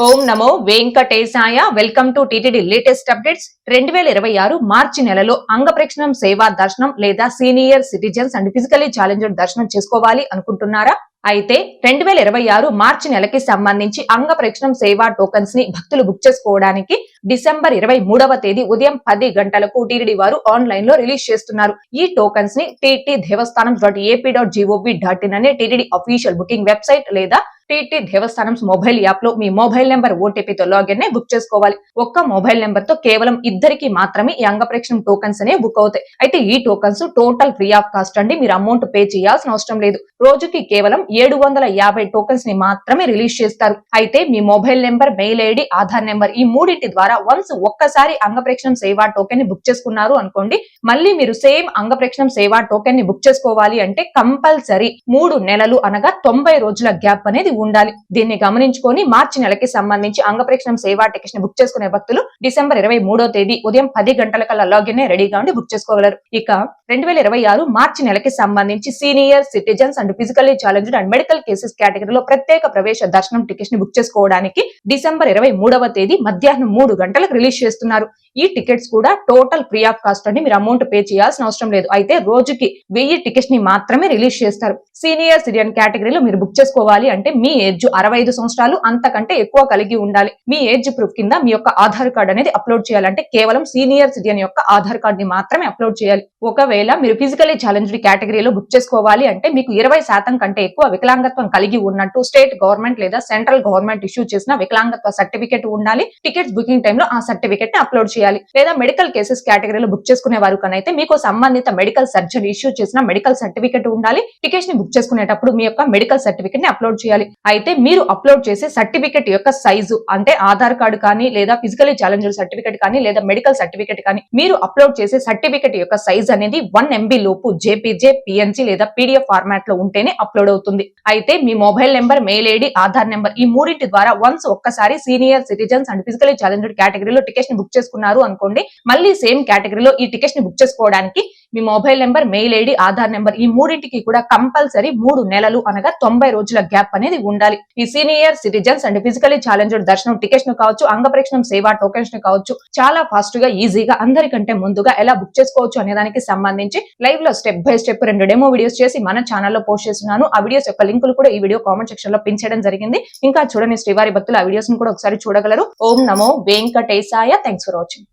ఓం నమో వెంకటేశాయ. Welcome to TTD latest updates. రెండు వేల ఇరవై ఆరు మార్చి నెలలో అంగప్రక్షణం సేవా దర్శనం లేదా senior citizens and physically challenged దర్శనం చేసుకోవాలి అనుకుంటున్నారా? అయితే రెండు వేల ఇరవై ఆరు మార్చి నెలకి సంబంధించి అంగ ప్రేక్షణం సేవా టోకన్స్ని భక్తులు బుక్ చేసుకోవడానికి డిసెంబర్ ఇరవై మూడవ తేదీ ఉదయం పది గంటలకు టీడీడీ వారు ఆన్లైన్లో రిలీజ్ చేస్తున్నారు. ఈ టోకన్స్ని TT Devasthanam dot AP dot GOV dot in అనే టీటీడీ అఫీషియల్ బుకింగ్ వెబ్సైట్ లేదా టీటీ దేవస్థానం మొబైల్ యాప్లో మీ మొబైల్ నెంబర్ ఓటీపీతో లాగిన్ని బుక్ చేసుకోవాలి. ఒక్క మొబైల్ నెంబర్తో కేవలం ఇద్దరికి మాత్రమే ఈ అంగప్రేక్షణ టోకన్స్ అనేవి బుక్ అవుతాయి. అయితే ఈ tokens total free of cost అండి. మీరు అమౌంట్ పే చేయాల్సిన అవసరం లేదు. రోజుకి కేవలం ఏడు వందల యాభై టోకన్స్ని మాత్రమే రిలీజ్ చేస్తారు. అయితే మీ mobile number mail ID Aadhaar number ఈ మూడింటి ద్వారా వన్స్ ఒక్కసారి అంగప్రేక్షణం సేవా టోకెన్ని బుక్ చేసుకున్నారు అనుకోండి మళ్ళీ మీరు సేమ్ అంగప్రేక్షణం సేవా టోకెన్ని బుక్ చేసుకోవాలి అంటే కంపల్సరీ మూడు నెలలు అనగా తొంభై రోజుల గ్యాప్ అనేది ఉండాలి. దీన్ని గమనించుకొని మార్చి నెలకి సంబంధించి అంగప్రేక్షణం సేవా టికెట్ని బుక్ చేసుకునే భక్తులు డిసెంబర్ ఇరవై మూడో తేదీ ఉదయం పది గంటల కల్లా లాగిన్ రెడీగా ఉండి బుక్ చేసుకోగలరు. ఇక రెండు వేల ఇరవై ఆరు మార్చి నెలకి సంబంధించి senior citizens and physically challenged and medical cases కేటగిరీలో ప్రత్యేక ప్రవేశ దర్శనం టికెట్స్ని బుక్ చేసుకోవడానికి డిసెంబర్ ఇరవై మూడవ తేదీ మధ్యాహ్నం మూడు గంటలకు రిలీజ్ చేస్తున్నారు. ఈ టికెట్స్ కూడా టోటల్ ఫ్రీ ఆఫ్ కాస్ట్ అండి. మీరు అమౌంట్ పే చేయాల్సిన అవసరం లేదు. అయితే రోజుకి వెయ్యి టికెట్స్ని మాత్రమే రిలీజ్ చేస్తారు. సీనియర్ సిటిజన్ కేటగిరీలో మీరు బుక్ చేసుకోవాలి అంటే మీ ఏజ్ అరవై ఐదు సంవత్సరాలు అంతకంటే ఎక్కువ కలిగి ఉండాలి. మీ ఏజ్ ప్రూఫ్ కింద మీ యొక్క ఆధార్ కార్డ్ అనేది అప్లోడ్ చేయాలంటే కేవలం సీనియర్ సిటిజన్ యొక్క ఆధార్ కార్డ్ని మాత్రమే అప్లోడ్ చేయాలి. ఒకవేళ మీరు ఫిజికలీ ఛాలెంజ్డ్ కేటగిరీలో బుక్ చేసుకోవాలి అంటే మీకు ఇరవై శాతం కంటే ఎక్కువ వికలాంగత్వం కలిగి ఉన్నట్టు స్టేట్ గవర్నమెంట్ లేదా సెంట్రల్ గవర్నమెంట్ ఇష్యూ చేసిన వికలాంగత్వ సర్టిఫికేట్ ఉండాలి. టికెట్స్ బుకింగ్ టైంలో ఆ సర్టిఫికేట్ని అప్లోడ్ చేయాలి. లేదా మెడికల్ కేసెస్ కేటగిరీలో బుక్ చేసుకునే వారు కనైతే మీకు సంబంధిత మెడికల్ సర్జన్ ఇష్యూ చేసిన మెడికల్ సర్టిఫికేట్ ఉండాలి. టికెట్స్ని బుక్ చేసుకునేటప్పుడు మీ యొక్క మెడికల్ సర్టిఫికేట్ని అప్లోడ్ చేయాలి. అయితే మీరు అప్లోడ్ చేసే సర్టిఫికేట్ యొక్క సైజు అంటే ఆధార్ కార్డు కానీ లేదా ఫిజికలీ ఛాలెంజ్ సర్టిఫికేట్ కానీ లేదా మెడికల్ సర్టిఫికేట్ కానీ మీరు అప్లోడ్ చేసే సర్టిఫికేట్ యొక్క సైజ్ అనేది వన్ ఎంబీ లోపు జేపీజే పిఎన్జీ లేదా పీడిఎఫ్ ఫార్మాట్లో ఉంటేనే అప్లోడ్ అవుతుంది. అయితే మీ mobile number mail ID Aadhaar number ఈ మూడింటి ద్వారా వన్స్ ఒక్కసారి senior citizens and physically challenged కేటగిరీలో టికెట్ని బుక్ చేసుకున్నారు అనుకోండి మళ్ళీ సేమ్ కేటగిరీలో ఈ టికెట్ని బుక్ చేసుకోవడానికి మీ mobile number mail ID Aadhaar number ఈ మూడింటికి కూడా కంపల్సరీ మూడు నెలలు అనగా తొంభై రోజుల గ్యాప్ అనేది ఉండాలి. ఈ senior citizens and physically challenged దర్శనం టికెట్స్ను కావచ్చు అంగప్రేక్షణం సేవా టోకెన్స్ను కావచ్చు చాలా ఫాస్ట్గా ఈజీగా అందరికంటే ముందుగా ఎలా బుక్ చేసుకోవచ్చు అనే దానికి సంబంధించి లైవ్లో స్టెప్ బై స్టెప్ రెండు డెమో వీడియోస్ చేసి మన ఛానల్లో పోస్ట్ చేస్తున్నాను. ఆ వీడియోస్ యొక్క లింకులు కూడా ఈ వీడియో కామెంట్ సెక్షన్లో పిన్ చేయడం జరిగింది. ఇంకా చూడని శ్రీవారి భక్తులు ఆ వీడియోస్ను కూడా ఒకసారి చూడగలరు. ఓం నమో వెంకటేశాయ. Thanks for watching